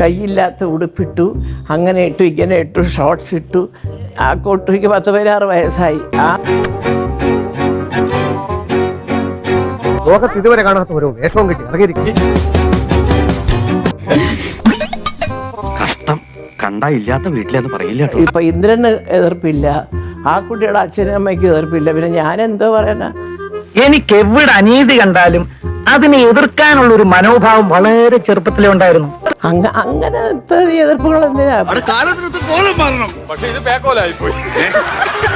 കൈയില്ലാത്ത ഉടുപ്പിട്ടു അങ്ങനെ ഇട്ടു ഇങ്ങനെ ഇട്ടു ഷോർട്ട്സ് ഇട്ടു. ആ കുട്ടിക്ക് പത്ത് പതിനാറ് വയസ്സായി. ആ ലോകത്ത് ഇതുവരെ കാണാത്ത ഒരു വേഷവും കിട്ടി. ഇറങ്ങിയിരിക്കും കഷ്ടം. കണ്ടാ ഇല്ലാത്ത വീട്ടിലെന്ന് പറയില്ല ഇപ്പൊ ഇന്ദ്രന് എതിർപ്പില്ല. ആ കുട്ടിയുടെ അച്ഛനും അമ്മയ്ക്ക് എതിർപ്പില്ല. പിന്നെ ഞാൻ എന്തോ പറയാനാ എനിക്ക് എവിടെ അനീതി കണ്ടാലും അതിനെ എതിർക്കാനുള്ള ഒരു മനോഭാവം വളരെ ചെറുപ്പത്തിലേ ഉണ്ടായിരുന്നു. അങ്ങ അങ്ങനത്തെ എതിർപ്പുകൾ എന്തിനാ?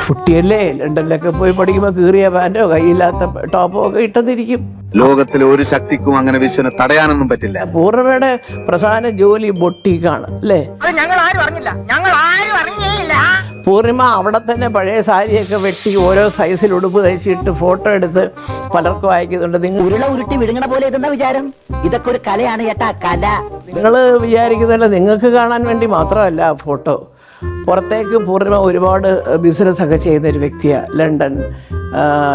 കുട്ടിയല്ലേ ലണ്ടനിലൊക്കെ പോയി പഠിക്കുമ്പോൾ കീറിയ പാന്റോ കൈയില്ലാത്ത ടോപ്പോ ഒക്കെ ഇട്ടതിരിക്കും ലോകത്തിലെ ഒരു ശക്തിക്കും അങ്ങനെ വിശ്വനെ തടയാനൊന്നും പറ്റില്ല. പൂർണമയുടെ പ്രധാന ജോലി ബൊട്ടിക്കാണ് അല്ലേ? അത് ഞങ്ങൾ ആരും അറിഞ്ഞില്ല. ഞങ്ങൾ ആരും അറിഞ്ഞേയില്ല പൂർണിമ അവിടെ തന്നെ പഴയ സാരിയൊക്കെ വെട്ടി ഓരോ സൈസിൽ ഉടുപ്പ് തയ്ച്ചിട്ട് ഫോട്ടോ എടുത്ത് പലർക്കും അയക്കുന്നുണ്ട്. നിങ്ങൾ ഉരുള ഉരുട്ടി വിഴുങ്ങണ പോലെ ഇതെന്താ വിചാരം? ഇതൊക്കെ ഒരു കലയാണ് ചേട്ടാ കല. നിങ്ങൾ വിചാരിക്കുന്നതല്ല നിങ്ങൾക്ക് കാണാൻ വേണ്ടി മാത്രമല്ല ഫോട്ടോ പുറത്തേക്ക് പൂർണിമ ഒരുപാട് ബിസിനസ് ഒക്കെ ചെയ്യുന്ന ഒരു വ്യക്തിയാണ് ലണ്ടൻ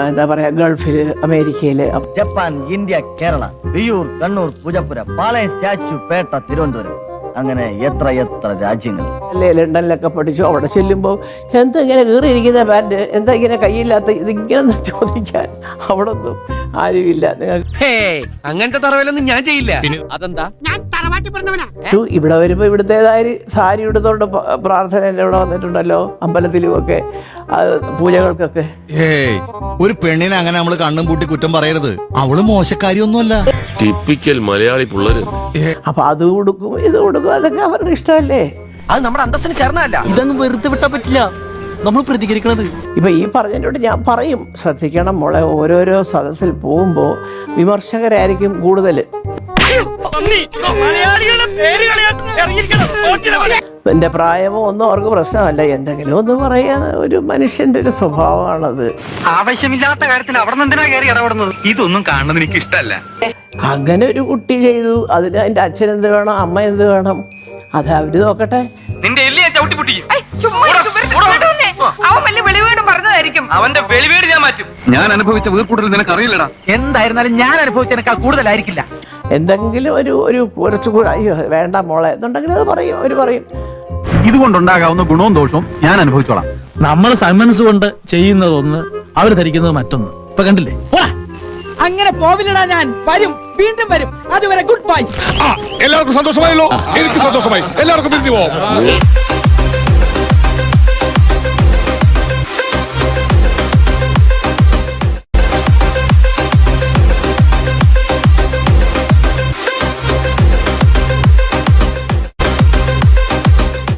എന്താ പറയുക ഗൾഫിൽ അമേരിക്കയിൽ Japan India Kerala Viyyur Kannur Poojappura Palayam statue Pettah Thiruvananthapuram. അങ്ങനെ എത്ര എത്ര രാജ്യങ്ങൾ. അല്ലേ ലണ്ടനിലൊക്കെ പഠിച്ചു. അവിടെ ചെല്ലുമ്പോൾ എന്താ ഇങ്ങനെ കീറിയിരിക്കുന്ന പാന്റ് എന്താ ഇങ്ങനെ കയ്യില്ലാത്ത ഇതിങ്ങനെ ചോദിക്കാൻ അവിടെ ഒന്നും ആരുമില്ല. നിങ്ങൾ അങ്ങനത്തെ തറവിലൊന്നും ഞാൻ ചെയ്യില്ല. അതെന്താ? ടു ഇവിടെ വരുമ്പോ ഇവിടുത്തേതായ സാരി ഇടുന്നോണ്ട് പ്രാർത്ഥന ഇവിടെ വന്നിട്ടുണ്ടല്ലോ അമ്പലത്തിലും ഒക്കെ. പൂജകൾക്കൊക്കെ. ഒരു പെണ്ണിനെ അങ്ങനെ നമ്മൾ കണ്ണും പൂട്ടി കുറ്റം പറയരുത്. അവൾ മോശക്കാരിയൊന്നുമല്ല. ടിപ്പിക്കൽ മലയാളി പിള്ളേര്. അപ്പൊ അത് കൊടുക്കും ഇത് കൊടുക്കും അതൊക്കെ അവർക്ക് ഇഷ്ടമല്ലേ? അത് നമ്മുടെ അന്തസ്സിന് ചേർന്നല്ല ഇതൊന്നും വെറുതെ വിട്ടാ പറ്റില്ല. നമ്മൾ പ്രതികരിക്കണത്. ഇപ്പൊ ഈ പറഞ്ഞതിനോട് ഞാൻ പറയും ശ്രദ്ധിക്കണം മോളെ ഓരോരോ സദസ്സിൽ പോകുമ്പോൾ വിമർശകരായിരിക്കും കൂടുതൽ എന്റെ പ്രായമോ ഒന്നും അവർക്ക് പ്രശ്നമല്ല. എന്തെങ്കിലും ഒന്ന് പറയാ ഒരു മനുഷ്യന്റെ ഒരു സ്വഭാവമാണത്. ആവശ്യമില്ലാത്ത കാര്യത്തിന് അവിടെ നിന്ന് എന്തിനാ കയറി ഇടപെടുന്നത്? ഇതൊന്നും കാണുന്നത് എനിക്ക് ഇഷ്ടമല്ല അങ്ങനെ ഒരു കുട്ടി ചെയ്തു. അതിന് അതിന്റെ അച്ഛൻ എന്ത് വേണം അമ്മ എന്ത് വേണം? അത് അവർ നോക്കട്ടെ. നിന്റെ അവന്റെ വെളിവേട് ഞാൻ മാറ്റും. ഞാൻ അനുഭവിച്ച വീർക്കൂട്ടൽ നിനക്ക് അറിയില്ലടാ എന്തായിരുന്നാലും ഞാൻ അനുഭവിച്ചതിനേക്കാൾ കൂടുതലായിരിക്കില്ല. എന്തെങ്കിലും ഒരു ഒരു കുറച്ചുകൂടെ അയ്യോ വേണ്ട മോളെ എന്നുണ്ടെങ്കിൽ അത് പറയും ഒരു പറയും. ഇതുകൊണ്ടുണ്ടാകാവുന്ന ഗുണവും ദോഷവും ഞാൻ അനുഭവിച്ചോളാം. നമ്മൾ സന്മനസ് കൊണ്ട് ചെയ്യുന്നതൊന്ന് അവർ ധരിക്കുന്നത് മറ്റൊന്ന്. ഇപ്പൊ കണ്ടില്ലേ? അങ്ങനെ പോവില്ലടാ ഞാൻ. വരും വീണ്ടും വരും. അതുവരെ ഗുഡ് ബൈ. എല്ലാവർക്കും സന്തോഷമായല്ലോ. എനിക്ക് സന്തോഷമായി. എല്ലാവർക്കും പിരിഞ്ഞു പോവാം.